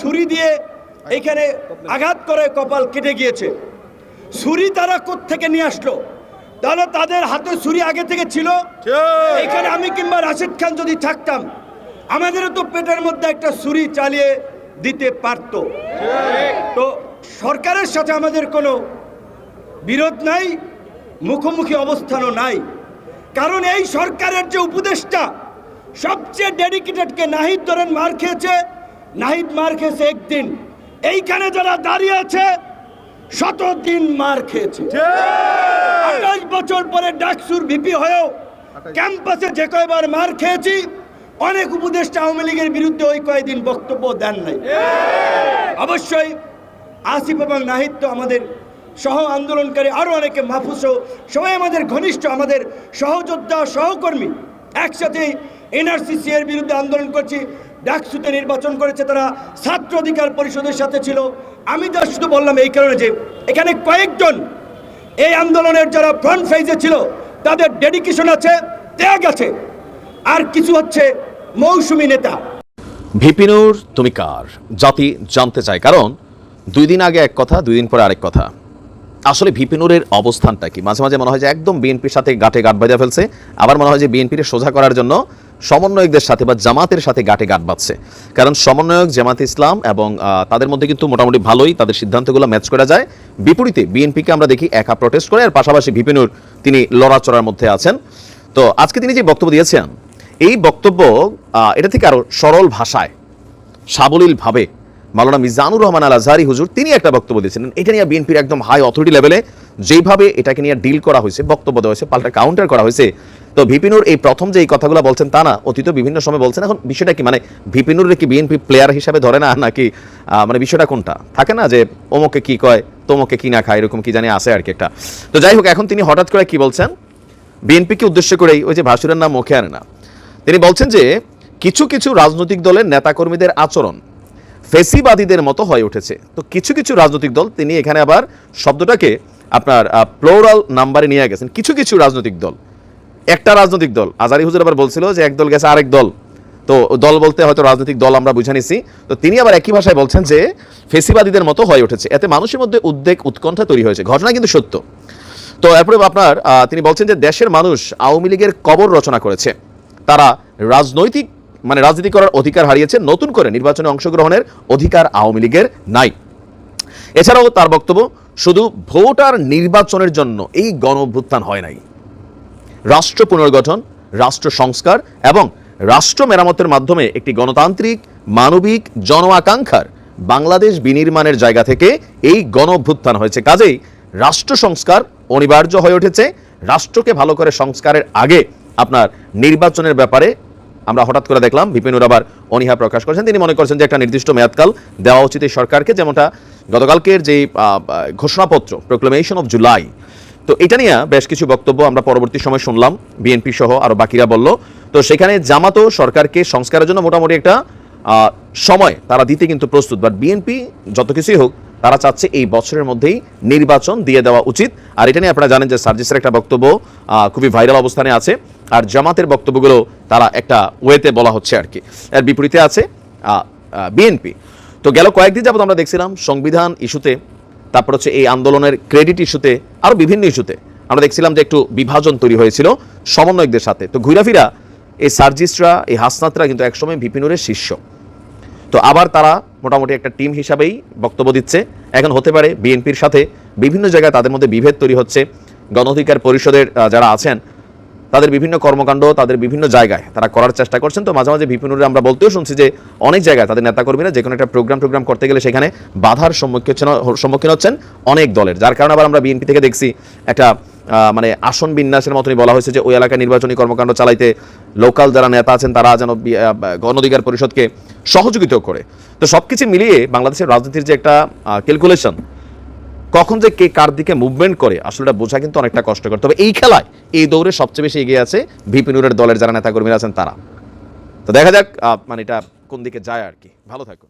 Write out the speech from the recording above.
ছুরি দিয়ে এখানে আঘাত করে কপাল কেটে গিয়েছে। ছুরি তারা থেকে নিয়ে আসলো? তাহলে তাদের হাতে ছুরি আগে থেকে ছিল? এখানে আমি কিংবা রাশিদ খান যদি থাকতাম আমাদেরও তো পেটের মধ্যে একটা ছুরি চালিয়ে দিতে পারত। তো সরকারের সাথে আমাদের কোনো বিরোধ নাই মুখোমুখি অবস্থানও নাই। কারণ এই সরকারের যে উপদেষ্টা সবচেয়ে ডেডিকেটেডকে নাহিদ ধরেন মার খেয়েছে নাহিদ মার খেয়েছে একদিন। এইখানে যারা দাঁড়িয়ে আছে শত দিন মার খেয়েছে। আঠাশ বছর পরে ডাকসুর ভিপি হয়েও ক্যাম্পাসে যে কয়বার মার খেয়েছি অনেক উপদেষ্টা আওয়ামী লীগের বিরুদ্ধে ওই কয়েকদিন বক্তব্য দেন নাই। অবশ্যই আসিফ এবং নাহিদ তো আমাদের সহ আন্দোলনকারী আরও অনেকে মাহফুজও সবাই আমাদের ঘনিষ্ঠ আমাদের সহযোদ্ধা সহকর্মী। একসাথে এনআরসিসি এর বিরুদ্ধে আন্দোলন করছি। ডাকসুতে নির্বাচন করেছে তারা, ছাত্র অধিকার পরিষদের সাথে ছিল। আমি যা শুধু বললাম এই কারণে যে, এখানে কয়েকজন এই আন্দোলনের যারা ফ্রন্ট ফেজে ছিল, তাদের ডেডিকেশন আছে, ত্যাগ আছে। আর কিছু হচ্ছে মৌসুমী নেতা। ভিপিনুর তুমি কার? জাতি জানতে চায়, কারণ দুই দিন আগে এক কথা, দুই দিন পরে আরেক কথা। আসলে ভিপিনুরের অবস্থানটা কি? মাঝে মাঝে মনে হয় যে একদম বিএনপির সাথে গাঁটে গাঁট বাজা ফেলছে। আবার মনে হয় যে বিএনপির সোজা করার জন্য সমন্বয়কদের সাথে বা জামাতের সাথে গাটে গাঁট বাঁধছে। কারণ সমন্বয়ক, জামাত ইসলাম এবং তাদের মধ্যে কিন্তু মোটামুটি ভালোই তাদের সিদ্ধান্তগুলো ম্যাচ করা যায়। বিপরীতে বিএনপিকে আমরা দেখি একা প্রটেস্ট করে, আর পাশাপাশি ভিপিনুর তিনি লড়াচড়ার মধ্যে আছেন। তো আজকে তিনি যে বক্তব্য দিয়েছেন, এই বক্তব্য এটা থেকে আরও সরল ভাষায় সাবলীলভাবে মাওলানা মিজানুর রহমান আল আজহারি হুজুর, তিনি একটা বক্তব্য দিয়েছিলেন। এটা নিয়ে বিএনপির একদম হাই অথরিটি লেভেলে যেভাবে এটাকে নিয়ে ডিল করা হয়েছে, বক্তব্য দেওয়া হয়েছে, পাল্টা কাউন্টার করা হয়েছে। তো ভিপিনুর এই প্রথম যে এই কথাগুলো বলছেন তা না, অতীত বিভিন্ন সময় বলছেন। এখন বিষয়টা কি মানে ভিপিনুরের কি বিএনপি প্লেয়ার হিসাবে ধরে না, নাকি মানে বিষয়টা কোনটা? থাকে না যে অমুকে কি কয়, তোমকে কি না খায়, এরকম কি জানি আছে আর কি একটা। তো যাই হোক, এখন তিনি হঠাৎ করে কি বলছেন? বিএনপিকে উদ্দেশ্য করেই ওই যে ভাসুরের নাম মুখে আনে না। তিনি বলছেন যে, কিছু কিছু রাজনৈতিক দলের নেতাকর্মীদের আচরণ ফেসিবাদীদের মতো হয়ে উঠেছে। তো কিছু কিছু রাজনৈতিক দল, তিনি এখানে আবার শব্দটাকে আপনার প্লোরাল নাম্বারে নিয়ে গেছেন। কিছু কিছু রাজনৈতিক দল, একটা রাজনৈতিক দল, আজারি হুজুর আবার বলছিল যে এক দল গেছে আরেক দল। তো দল বলতে হয়তো রাজনৈতিক দল আমরা বুঝে নিছি। তো তিনি আবার একই ভাষায় বলছেন যে ফেসিবাদীদের মতো হয়ে উঠেছে। এতে মানুষের মধ্যে উদ্বেগ, উৎকণ্ঠা তৈরি হয়েছে। ঘটনা কিন্তু সত্য। তো এরপরে আপনার তিনি বলছেন যে দেশের মানুষ আওয়ামী লীগের কবর রচনা করেছে। তারা রাজনৈতিক মানে রাজনীতি করার অধিকার হারিয়েছে নতুন করে নির্বাচনে অংশগ্রহণের অধিকার আওয়ামী লীগের নাই। এছাড়াও তার বক্তব্য, শুধু ভোট আর নির্বাচনের জন্য এই গণ অভ্যুত্থান হয় নাই। রাষ্ট্র পুনর্গঠন, রাষ্ট্র সংস্কার এবং রাষ্ট্র মেরামতের মাধ্যমে একটি গণতান্ত্রিক, মানবিক জন আকাঙ্ক্ষার বাংলাদেশ বিনির্মাণের জায়গা থেকে এই গণ অভ্যুত্থান হয়েছে। কাজেই রাষ্ট্র সংস্কার অনিবার্য হয়ে উঠেছে। রাষ্ট্রকে ভালো করে সংস্কারের আগে আপনার নির্বাচনের ব্যাপারে আমরা হঠাৎ করে দেখলাম বিপিনুর আবার অনীহা প্রকাশ করেছেন। তিনি মনে করছেন যে একটা নির্দিষ্ট মেয়াদকাল দেওয়া উচিত এই সরকারকে, যেমনটা গতকালকের যে ঘোষণাপত্র প্রোক্লেমেশন অফ জুলাই তো এটা নিয়ে বেশ কিছু বক্তব্য আমরা পরবর্তী সময় শুনলাম। বিএনপি সহ আরও বাকিরা বলল। তো সেখানে জামাতও সরকারকে সংস্কারের জন্য মোটামুটি একটা সময় তারা দিতে কিন্তু প্রস্তুত। বাট বিএনপি যত কিছুই হোক, তারা চাচ্ছে এই বছরের মধ্যেই নির্বাচন দিয়ে দেওয়া উচিত। আর এটা নিয়ে আপনারা জানেন যে সার্জিসের একটা বক্তব্য খুবই ভাইরাল অবস্থানে আছে। আর জামাতের বক্তব্যগুলো তারা একটা ওয়েতে বলা হচ্ছে আর কি। এর বিপরীতে আছে বিএনপি তো গেল কয়েকদিন যাবত আমরা দেখছিলাম সংবিধান ইস্যুতে, তারপর হচ্ছে এই আন্দোলনের ক্রেডিট ইস্যুতে আরও বিভিন্ন ইস্যুতে। আমরা দেখছিলাম যে একটু বিভাজন তৈরি হয়েছিল সমন্বয়কদের সাথে। তো ঘুরাফিরা এই সার্জিসরা, এই হাসনাতরা কিন্তু একসময় বিপিনুরের শিষ্য। তো আবার তারা মোটামুটি একটা টিম হিসাবেই বক্তব্য দিচ্ছে। এখন হতে পারে বিএনপির সাথে বিভিন্ন জায়গায় তাদের মধ্যে বিভেদ তৈরি হচ্ছে। গণ অধিকার পরিষদের যারা আছেন তাদের বিভিন্ন কর্মকাণ্ড তাদের বিভিন্ন জায়গায় তারা করার চেষ্টা করছেন। তো মাঝে মাঝে বিপিনুরে আমরা বলতেও শুনছি যে অনেক জায়গায় তাদের নেতাকর্মীরা যে কোনো একটা প্রোগ্রাম টোগ্রাম করতে গেলে সেখানে বাধার সম্মুখীন সম্মুখীন হচ্ছেন অনেক দলের। যার কারণে আবার আমরা বিএনপি থেকে দেখছি একটা মানে আসন বিন্যাসের মতনই বলা হয়েছে যে ওই এলাকায় নির্বাচনী কর্মকাণ্ড চালাইতে লোকাল যারা নেতা আছেন তারা যেন বি- গণ অধিকার পরিষদকে সহযোগিতা করে। তো সব কিছু মিলিয়ে বাংলাদেশের রাজনীতির যে একটা ক্যালকুলেশন কখন যে কে কার দিকে মুভমেন্ট করে আসলে বোঝা কিন্তু অনেকটা কষ্টকর। তবে এই খেলায় এই দৌড়ে সবচেয়ে বেশি এগিয়ে আছে ভিপিনুরের দলের যারা নেতাকর্মীরা আছেন তারা। তো দেখা যাক মানে এটা কোন দিকে যায় আর কি। ভালো থাকুন।